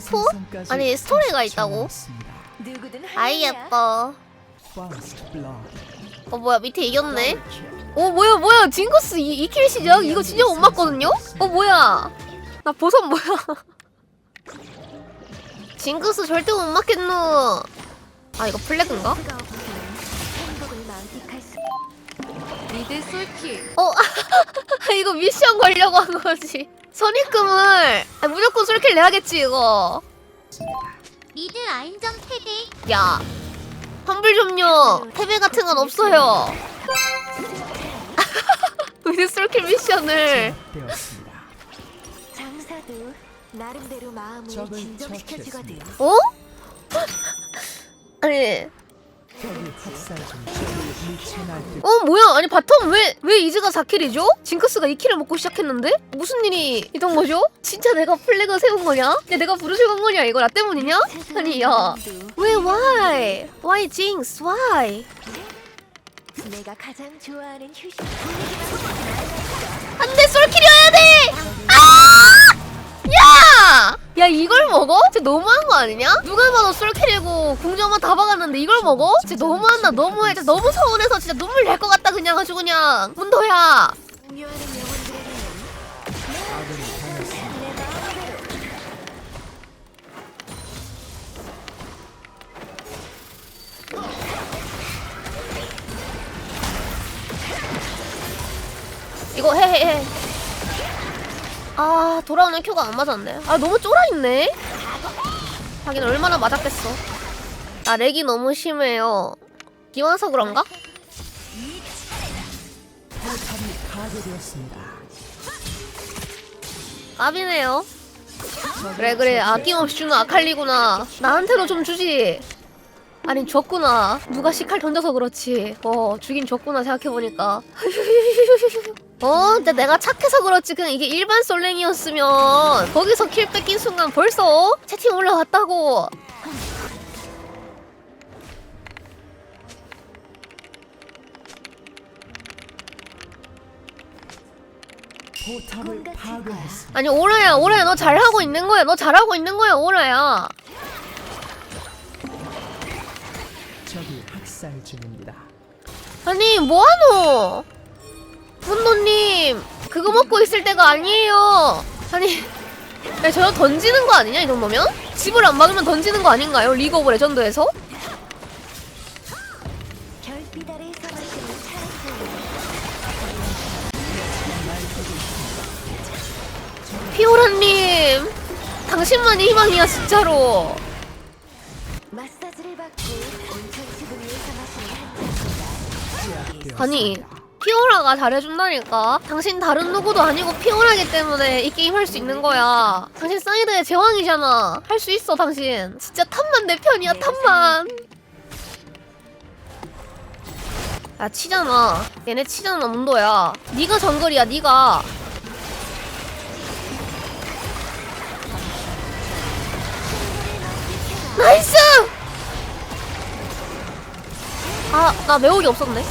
스포? 아니, 스토리가 있다고? 아이. 예뻐. 어 뭐야 밑에 이겼네. 어 뭐야 뭐야 징크스 이, 이킬 시작 이거 진짜 못 맞거든요? 어 뭐야 나 보석 뭐야? 징크스 절대 못 맞겠노. 아 이거 플래그인가? 2대 솔킬 어, 이거 미션 걸려고 한 거지. 선입금을 아, 무조건 솔킬 내야겠지 이거. 미드 아인정 패배 야, 환불 좀요. 패배 같은 건 없어요. 우리 솔킬 미션을 장사도 나름대로 마음을 진정시켜주거든 어? 아니 어 뭐야 아니 바텀 왜 왜 이즈가 4킬이죠? 징크스가 2킬을 먹고 시작했는데? 무슨 일이 있던 거죠? 진짜 내가 플래그 세운 거냐? 야 내가 부르실 건 거냐 이거 나 때문이냐? 아니 야왜 why? why jinx why? 내가 가장 좋아하는 휴식. 안돼 솔킬이어야 돼! 아! 야! 야 이걸 먹어? 진짜 너무한 거 아니냐? 누가 봐도 솔킬이고 궁정만 다 박았는데 이걸 먹어? 진짜 너무한다 너무해 진짜 너무 서운해서 진짜 눈물 날 것 같다 그냥 아주 그냥 문도야 이거 해해 해. 아 돌아오는 큐가 안 맞았네. 아 너무 쫄아있네. 하긴 얼마나 맞았겠어. 나 렉이 너무 심해요. 기와서 그런가? 까비네요. 그래 그래 아낌없이 주는 아칼리구나. 나한테도 좀 주지. 아니 줬구나. 누가 시칼 던져서 그렇지. 어 죽인 줬구나 생각해보니까. 어, 근데 내가 착해서 그렇지. 그냥 이게 일반 솔랭이었으면 거기서 킬 뺏긴 순간 벌써 채팅 올라왔다고. 포탑을 파괴했습니다. 아니 오라야, 오라야, 너 잘하고 있는 거야. 너 잘하고 있는 거야, 오라야. 적이 학살 중입니다. 아니 뭐하노? 분노님 그거 먹고 있을 때가 아니에요. 아니, 야, 저거 던지는 거 아니냐 이 정도면? 집을 안 막으면 던지는 거 아닌가요? 리그 오브 레전드에서? 피오라님, 당신만이 희망이야 진짜로. 마사지를 받고 온천 수분 위에서 마시는 한잔입니다. 아니 피오라가 잘해준다니까. 당신 다른 누구도 아니고 피오라기 때문에 이 게임 할 수 있는 거야. 당신 사이드의 제왕이잖아. 할 수 있어 당신. 진짜 탑만 내 편이야 탑만. 야 치잖아. 얘네 치잖아 문도야. 네가 정글이야 네가. 나이스! 아 나 매혹이 없었네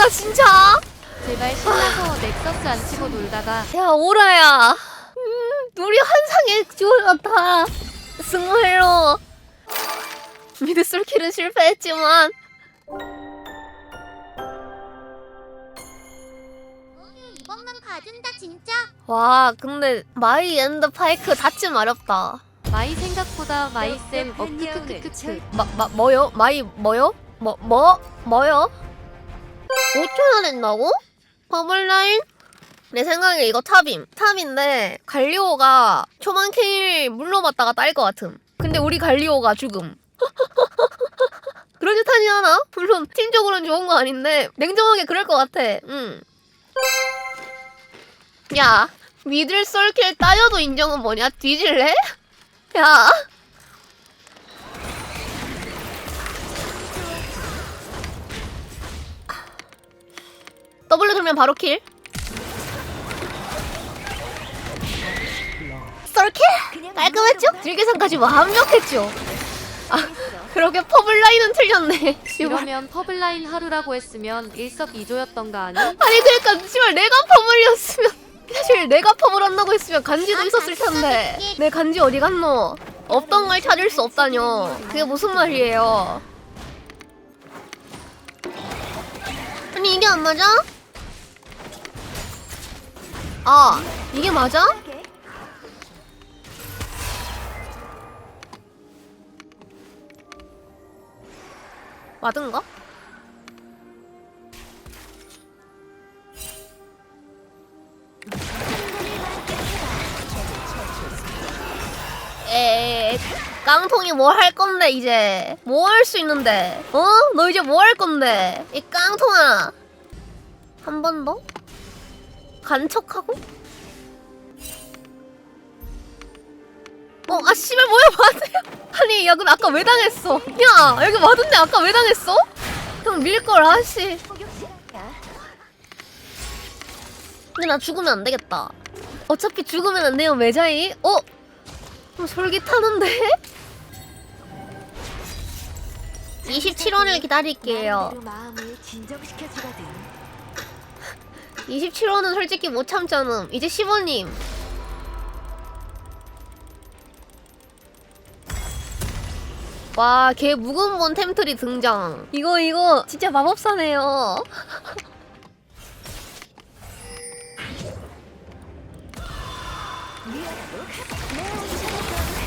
오다 진짜. 제발 신나서 넥서스 안 치고 놀다가. 야 오라야. 음 우리 환상의 같아. 정말로 미드 솔킬은 실패했지만. 이번만 봐준다 진짜. 와 근데 마이 앤드 파이크 다쯤 어렵다. 마이 생각보다 마이 쌤 어 크크크크크 마, 마, 뭐요? 마이 뭐요? 뭐, 뭐? 뭐요? 5초나 낸다고? 버블라인? 내 생각에 이거 탑임. 탑인데 갈리오가 초반 케일 물러봤다가 딸 것 같음. 근데 우리 갈리오가 죽음. 그럴듯하지 않아? 물론 팀적으로는 좋은 거 아닌데 냉정하게 그럴 것 같아. 응. 야 미들 솔킬 따여도 인정은 뭐냐? 뒤질래? 야 나오면 바로 킬. 썰킬? 깔끔했죠? 들계산까지 완벽했죠? 뭐 아, 그러게 퍼블라인은 틀렸네. 이러면 퍼블라인 하루라고 했으면 일석이조였던가 아니? 아니, 그니까, 씨발, 내가 퍼블이었으면. 사실 내가 퍼블 한다고 했으면 간지도 있었을 텐데. 내 간지 어디 갔노? 없던 걸 찾을 수 없다뇨. 그게 무슨 말이에요? 아니, 이게 안 맞아? 아 이게 맞아? 맞은가? 에 깡통이 뭐 할 건데 이제 뭐 할 수 있는데 어? 너 이제 뭐 할 건데 이 깡통아 한 번 더? 간척하고? 어, 아, 씨발, 뭐야, 맞아요? 아니, 야, 근데 아까 왜 당했어? 야, 여기 맞은데 아까 왜 당했어? 형 밀걸, 아씨. 근데 나 죽으면 안 되겠다. 어차피 죽으면 안 돼요, 매자이. 어? 좀 솔깃하는데? 27원을 기다릴게요. 27원은 솔직히 못 참잖음. 이제 10원님. 와, 걔 묵은 본 템틀이 등장. 이거, 이거, 진짜 마법사네요.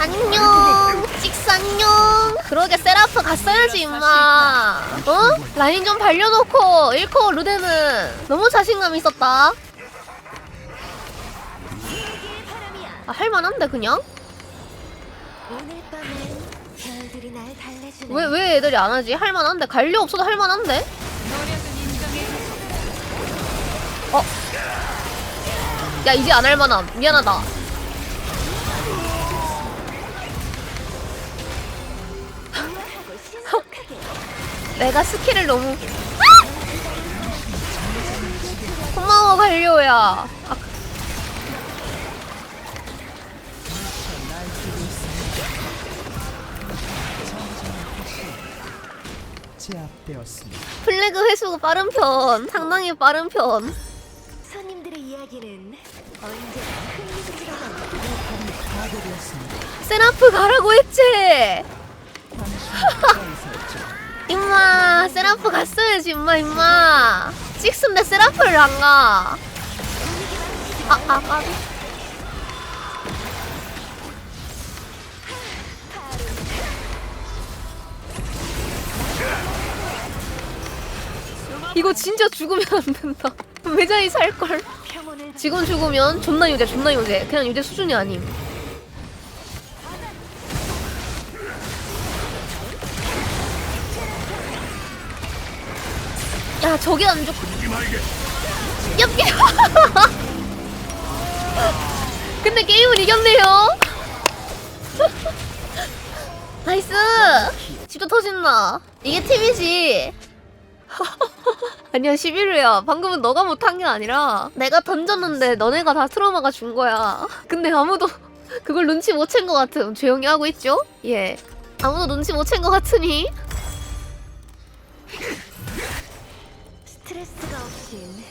안녕, 안녕. 그러게 세라프 갔어야지 임마. 어? 라인 좀 발려놓고 1코어 루데는 너무 자신감 있었다. 아, 할만한데 그냥? 왜 왜 애들이 안 하지? 할만한데 갈려 없어도 할만한데? 어? 야 이제 안 할만함. 미안하다. 내가 스킬을 너무 고마워 갈려야. 아, 제압되었습니다. 플래그 회수가 빠른 편. 상당히 빠른 편. 손님들의 이야기는 언제나. 파괴되었습니다. 세라프 가라고 했지. 임마 세라프 갔어야지 임마 임마 식스인데 세라프를 안 가. 아, 아, 아. 이거 진짜 죽으면 안 된다. 매장이 살걸. 지금 죽으면 존나 유죄, 존나 유죄. 그냥 유죄 수준이 아님. 야, 저게 안 죽. 얍! 근데 게임은 이겼네요. 나이스. 집도 터진다. 이게 팀이지. 아니야 11호야 방금은 너가 못한 게 아니라 내가 던졌는데 너네가 다 트라우마가 준 거야 근데 아무도 그걸 눈치 못 챈 것 같음 조용히 하고 있죠? 예 아무도 눈치 못 챈 것 같으니 스트레스가 없인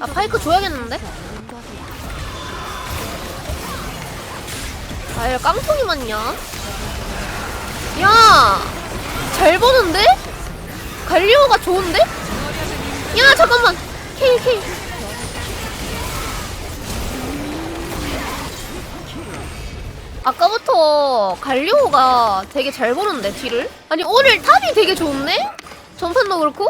아 파이크 줘야겠는데? 아얘 깡통이 맞냐? 야잘 버는데? 갈리오가 좋은데? 야 잠깐만 케이 케이 아까부터 갈리오가 되게 잘 보는데 뒤를? 아니 오늘 탑이 되게 좋은데? 전판도 그렇고?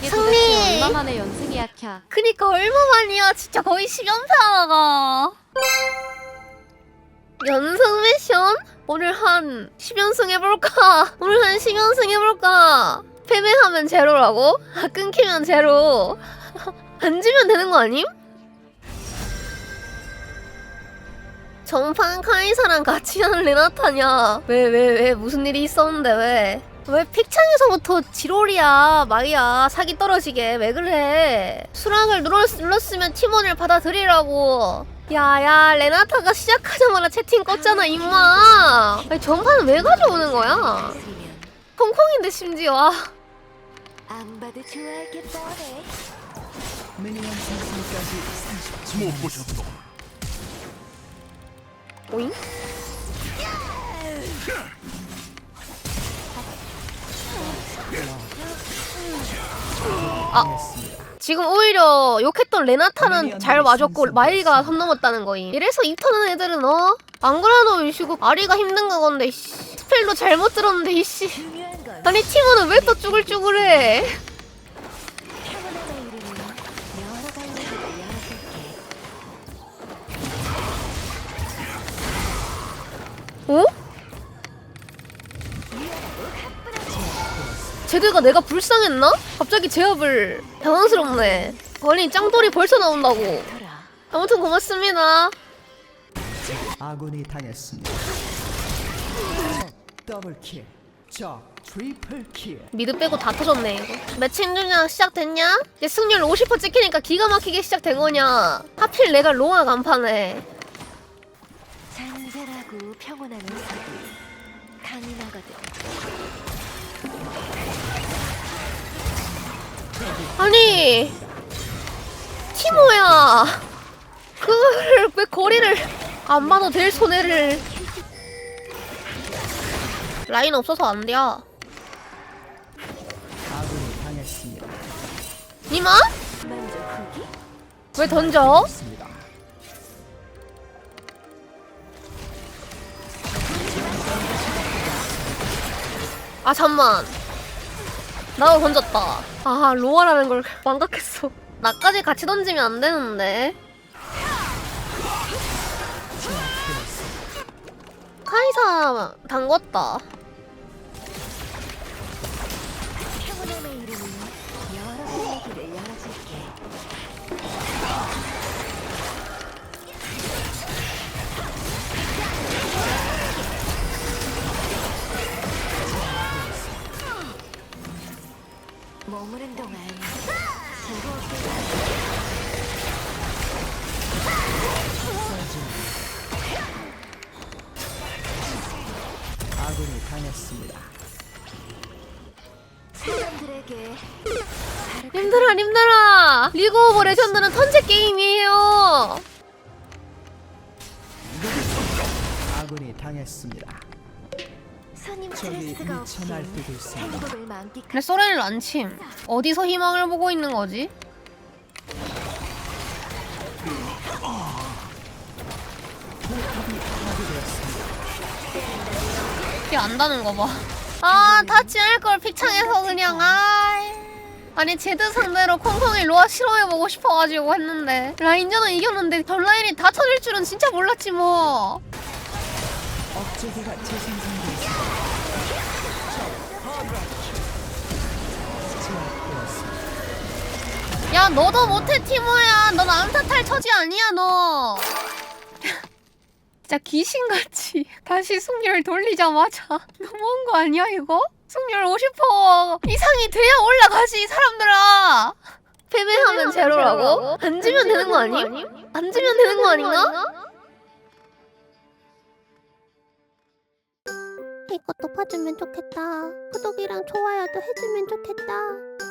이게 승리! 도대체 얼마만의 연승이야 캬 그니까 얼마만이야 진짜 거의 10연패 하나가 연승 미션? 오늘 한 10연승 해볼까? 오늘 한 10연승 해볼까? 패배하면 제로라고? 아, 끊기면 제로 안 지면 되는 거 아님? 전판 카이사랑 같이 하는 레나타냐 왜 왜 왜 무슨 일이 있었는데 왜 왜 픽창에서부터 지롤이야 마이야 사기 떨어지게 왜 그래 수락을 눌렀, 눌렀 으면 팀원을 받아들이라고 야야 레나타가 시작하자마자 채팅 껐잖아 임마 아니 전판은 왜 가져오는 거야 콩콩인데 심지어 아, 안 봐도 좋아할 게 뻔해. 미니언 생성까지 30초. 못 보셨어. 오잉? 아 지금 오히려 욕했던 레나타는 잘 와줬고 마이가 선 넘었다는 거임. 이래서 입타는 애들은 어? 안 그래도 이시고 아리가 힘든 거건데 이씨. 스펠도 잘못 들었는데 이씨. 아니 팀원은 왜또 쭈글쭈글해? 열어 제드가 내가 불쌍했나? 갑자기 제압을 당황스럽네 아니 짱돌이 벌써 나온다고. 아무튼 고맙습니다 아군이 당했습니다. 적 더블킬. 적 트리플킬. 미드 빼고 다 터졌네 이거 매치 힘들냐 시작됐냐? 이제 승률 50% 찍히니까 기가 막히게 시작된 거냐 하필 내가 롱아 간판에 잔잔하고 평온한 의사도 강인하거든. 아니 티모야 그거를 왜 거리를 안 봐도 될 손해를 라인 없어서 안 돼요. 니마? 왜 던져? 아 잠만 나도 던졌다. 아 로아라는 걸 망각했어. 나까지 같이 던지면 안 되는데. 카이사 담궜다 오브 레전드는 턴제 게임이에요 아군이 당했습니다. 손님 적이 스트레스가 없이 미쳐 날뛰고 있습니다. 행복을 만끽. 근데 소렌을 란침 어디서 희망을 보고 있는 거지? 피 안다는 거 봐. 아, 타치 할걸 픽창에서 그냥, 아. 아니, 제드 상대로 콩콩이 로아 실험해보고 싶어가지고 했는데. 라인전은 이겼는데 전 라인이 다 터질 줄은 진짜 몰랐지 뭐. 억제기가 재생성되었습니다. 야, 너도 못해, 티모야. 넌 암사탈 처지 아니야, 너. 진짜 귀신같이 다시 승률 돌리자마자 너무한 거 아니야, 이거? 승률 50% 이상이 돼야 올라가지, 이 사람들아. 패배하면 제로라고? 안 지면 되는 거 아님? 안 지면 되는 거 아닌가? 이것도 봐주면 좋겠다. 구독이랑 좋아요도 해주면 좋겠다.